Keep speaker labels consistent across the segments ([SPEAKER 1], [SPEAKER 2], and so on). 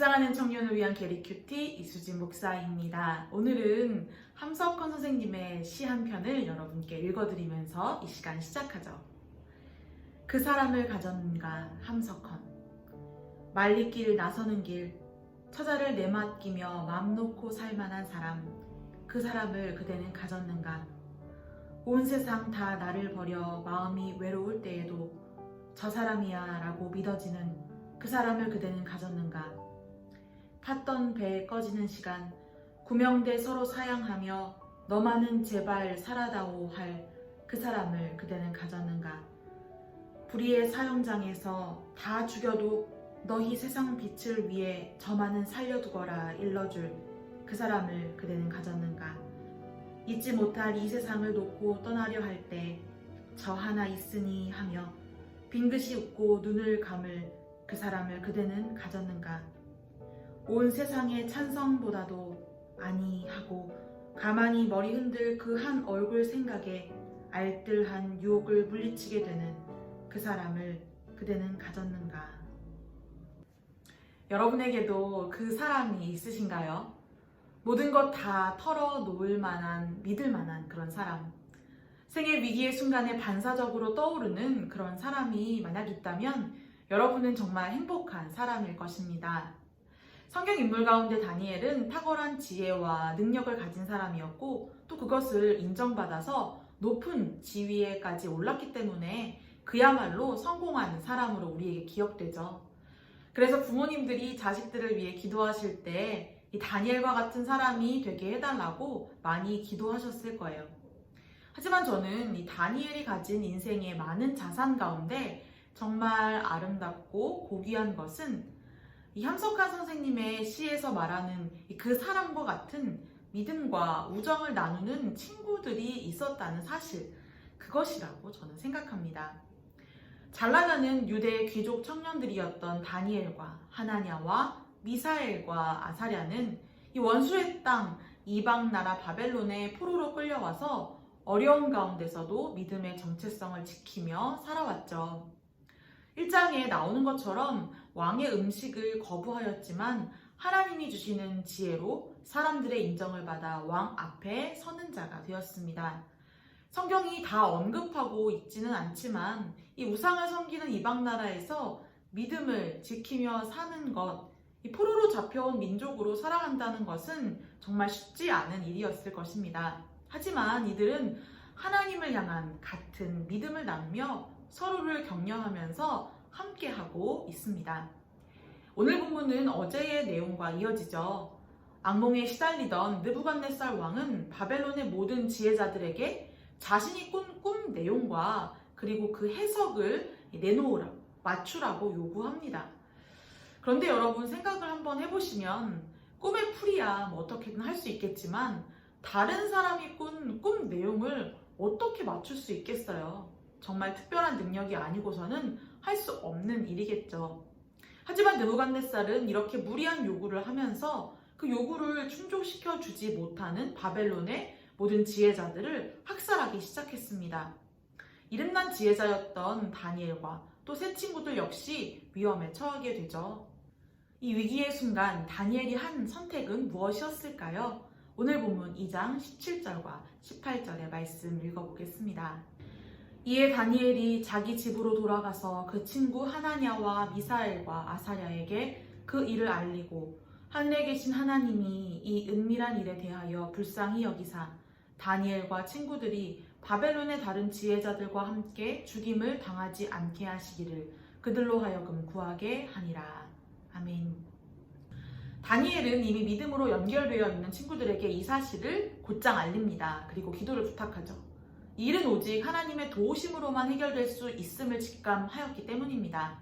[SPEAKER 1] 묵상하는 청년을 위한 게리큐티 이수진 목사입니다. 오늘은 함석헌 선생님의 시 한 편을 여러분께 읽어드리면서 이 시간 시작하죠. 그 사람을 가졌는가 함석헌 말리길 나서는 길 처자를 내맡기며 맘 놓고 살만한 사람 그 사람을 그대는 가졌는가 온 세상 다 나를 버려 마음이 외로울 때에도 저 사람이야 라고 믿어지는 그 사람을 그대는 가졌는가 탔던 배 꺼지는 시간 구명대 서로 사양하며 너만은 제발 살아다오 할 그 사람을 그대는 가졌는가? 불의의 사형장에서 다 죽여도 너희 세상 빛을 위해 저만은 살려두거라 일러줄 그 사람을 그대는 가졌는가? 잊지 못할 이 세상을 놓고 떠나려 할 때 저 하나 있으니 하며 빙긋이 웃고 눈을 감을 그 사람을 그대는 가졌는가 온 세상의 찬성보다도 아니 하고 가만히 머리 흔들 그 한 얼굴 생각에 알뜰한 유혹을 물리치게 되는 그 사람을 그대는 가졌는가 여러분에게도 그 사람이 있으신가요? 모든 것 다 털어놓을 만한, 믿을 만한 그런 사람. 생애 위기의 순간에 반사적으로 떠오르는 그런 사람이 만약 있다면 여러분은 정말 행복한 사람일 것입니다. 성경 인물 가운데 다니엘은 탁월한 지혜와 능력을 가진 사람이었고 또 그것을 인정받아서 높은 지위에까지 올랐기 때문에 그야말로 성공한 사람으로 우리에게 기억되죠. 그래서 부모님들이 자식들을 위해 기도하실 때 이 다니엘과 같은 사람이 되게 해달라고 많이 기도하셨을 거예요. 하지만 저는 이 다니엘이 가진 인생의 많은 자산 가운데 정말 아름답고 고귀한 것은 이 함석한 선생님의 시에서 말하는 그 사람과 같은 믿음과 우정을 나누는 친구들이 있었다는 사실, 그것이라고 저는 생각합니다. 잘 나가는 유대 귀족 청년들이었던 다니엘과 하나냐와 미사엘과 아사랴는 이 원수의 땅 이방 나라 바벨론의 포로로 끌려와서 어려운 가운데서도 믿음의 정체성을 지키며 살아왔죠. 1장에 나오는 것처럼 왕의 음식을 거부하였지만 하나님이 주시는 지혜로 사람들의 인정을 받아 왕 앞에 서는 자가 되었습니다. 성경이 다 언급하고 있지는 않지만 이 우상을 섬기는 이방 나라에서 믿음을 지키며 사는 것, 이 포로로 잡혀온 민족으로 살아간다는 것은 정말 쉽지 않은 일이었을 것입니다. 하지만 이들은 하나님을 향한 같은 믿음을 나누며 서로를 격려하면서 함께하고 있습니다. 오늘 본문은 어제의 내용과 이어지죠. 악몽에 시달리던 느부갓네살 왕은 바벨론의 모든 지혜자들에게 자신이 꾼 꿈 내용과 그리고 그 해석을 내놓으라, 맞추라고 요구합니다. 그런데 여러분 생각을 한번 해보시면 꿈의 풀이야 뭐 어떻게든 할 수 있겠지만 다른 사람이 꾼 꿈 내용을 어떻게 맞출 수 있겠어요? 정말 특별한 능력이 아니고서는 할 수 없는 일이겠죠. 하지만 느부갓네살은 이렇게 무리한 요구를 하면서 그 요구를 충족시켜 주지 못하는 바벨론의 모든 지혜자들을 학살하기 시작했습니다. 이름난 지혜자였던 다니엘과 또새 친구들 역시 위험에 처하게 되죠. 이 위기의 순간 다니엘이 한 선택은 무엇이었을까요? 오늘 본문 2장 17절과 18절의 말씀 읽어보겠습니다. 이에 다니엘이 자기 집으로 돌아가서 그 친구 하나냐와 미사엘과 아사랴에게 그 일을 알리고 하늘에 계신 하나님이 이 은밀한 일에 대하여 불쌍히 여기사 다니엘과 친구들이 바벨론의 다른 지혜자들과 함께 죽임을 당하지 않게 하시기를 그들로 하여금 구하게 하니라. 아멘. 다니엘은 이미 믿음으로 연결되어 있는 친구들에게 이 사실을 곧장 알립니다. 그리고 기도를 부탁하죠. 이 일은 오직 하나님의 도우심으로만 해결될 수 있음을 직감하였기 때문입니다.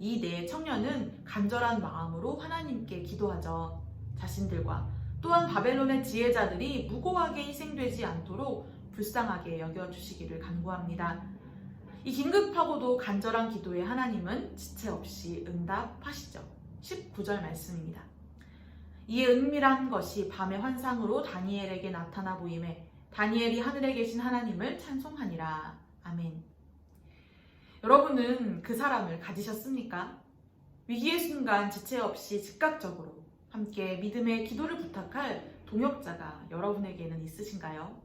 [SPEAKER 1] 이 네 청년은 간절한 마음으로 하나님께 기도하죠. 자신들과 또한 바벨론의 지혜자들이 무고하게 희생되지 않도록 불쌍하게 여겨주시기를 간구합니다. 이 긴급하고도 간절한 기도에 하나님은 지체 없이 응답하시죠. 19절 말씀입니다. 이에 은밀한 것이 밤의 환상으로 다니엘에게 나타나 보임에 다니엘이 하늘에 계신 하나님을 찬송하니라. 아멘. 여러분은 그 사람을 가지셨습니까? 위기의 순간 지체 없이 즉각적으로 함께 믿음의 기도를 부탁할 동역자가 여러분에게는 있으신가요?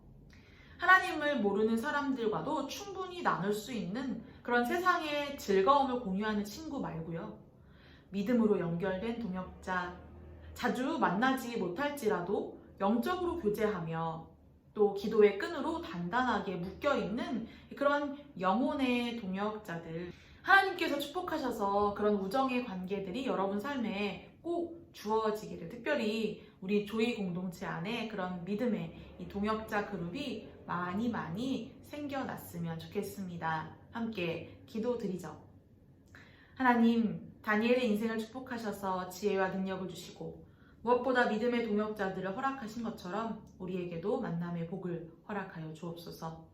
[SPEAKER 1] 하나님을 모르는 사람들과도 충분히 나눌 수 있는 그런 세상의 즐거움을 공유하는 친구 말고요. 믿음으로 연결된 동역자, 자주 만나지 못할지라도 영적으로 교제하며 또 기도의 끈으로 단단하게 묶여 있는 그런 영혼의 동역자들. 하나님께서 축복하셔서 그런 우정의 관계들이 여러분 삶에 꼭 주어지기를 특별히 우리 조이 공동체 안에 그런 믿음의 이 동역자 그룹이 많이 많이 생겨났으면 좋겠습니다. 함께 기도드리죠. 하나님, 다니엘의 인생을 축복하셔서 지혜와 능력을 주시고 무엇보다 믿음의 동역자들을 허락하신 것처럼 우리에게도 만남의 복을 허락하여 주옵소서.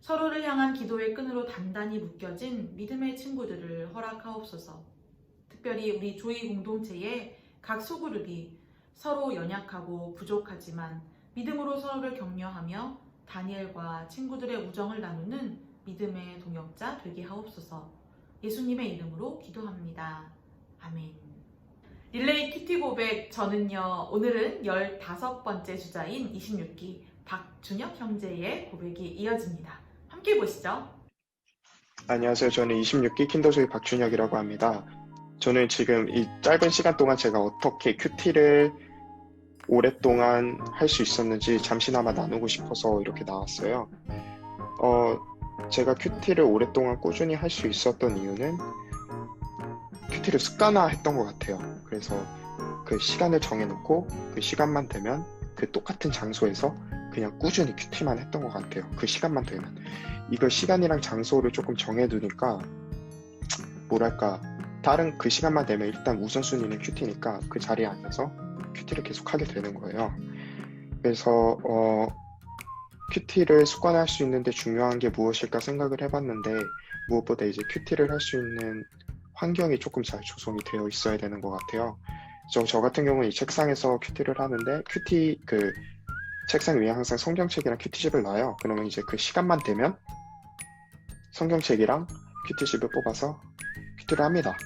[SPEAKER 1] 서로를 향한 기도의 끈으로 단단히 묶여진 믿음의 친구들을 허락하옵소서. 특별히 우리 조이 공동체의 각 소그룹이 서로 연약하고 부족하지만 믿음으로 서로를 격려하며 다니엘과 친구들의 우정을 나누는 믿음의 동역자 되게 하옵소서. 예수님의 이름으로 기도합니다. 아멘. 릴레이 키티 고백 저는요 오늘은 15번째 주자인 26기 박준혁 형제의 고백이 이어집니다. 함께 보시죠.
[SPEAKER 2] 안녕하세요. 저는 26기 킨더조이 박준혁이라고 합니다. 저는 지금 이 짧은 시간 동안 제가 어떻게 큐티를 오랫동안 할 수 있었는지 잠시나마 나누고 싶어서 이렇게 나왔어요. 어, 제가 큐티를 오랫동안 꾸준히 할 수 있었던 이유는 큐티를 습관화했던 것 같아요. 그래서 그 시간을 정해놓고 그 시간만 되면 그 똑같은 장소에서 그냥 꾸준히 큐티만 했던 것 같아요. 그 시간만 되면. 이걸 시간이랑 장소를 조금 정해두니까 뭐랄까 다른 그 시간만 되면 일단 우선순위는 큐티니까 그 자리에 앉아서 큐티를 계속 하게 되는 거예요. 그래서 어, 큐티를 습관화할 수 있는데 중요한 게 무엇일까 생각을 해봤는데 무엇보다 이제 큐티를 할 수 있는 환경이 조금 잘 조성이 되어 있어야 되는 것 같아요. 저, 저 같은 경우는 이 책상에서 큐티를 하는데 큐티 그 책상 위에 항상 성경책이랑 큐티집을 놔요. 그러면 이제 그 시간만 되면 성경책이랑 큐티집을 뽑아서 큐티를 합니다.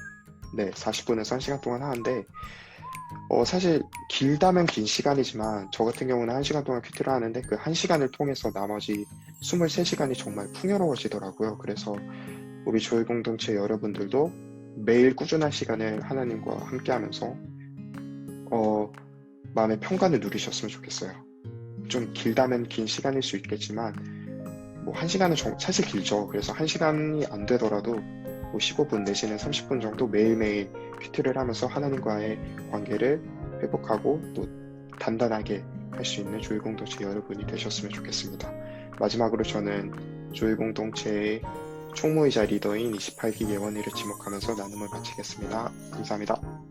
[SPEAKER 2] 네, 40분에서 1시간 동안 하는데 어, 사실 길다면 긴 시간이지만 저 같은 경우는 1시간 동안 큐티를 하는데 그 1시간을 통해서 나머지 23시간이 정말 풍요로워지더라고요. 그래서 우리 조이 공동체 여러분들도 매일 꾸준한 시간을 하나님과 함께 하면서 어, 마음의 평간을 누리셨으면 좋겠어요. 좀 길다면 긴 시간일 수 있겠지만 뭐 1시간은 정- 사실 길죠. 그래서 1시간이 안 되더라도 뭐 15분 내지는 30분 정도 매일매일 큐티를 하면서 하나님과의 관계를 회복하고 또 단단하게 할 수 있는 조이 공동체 여러분이 되셨으면 좋겠습니다. 마지막으로 저는 조이 공동체의 총무이자 리더인 28기 예원이를 지목하면서 나눔을 마치겠습니다. 감사합니다.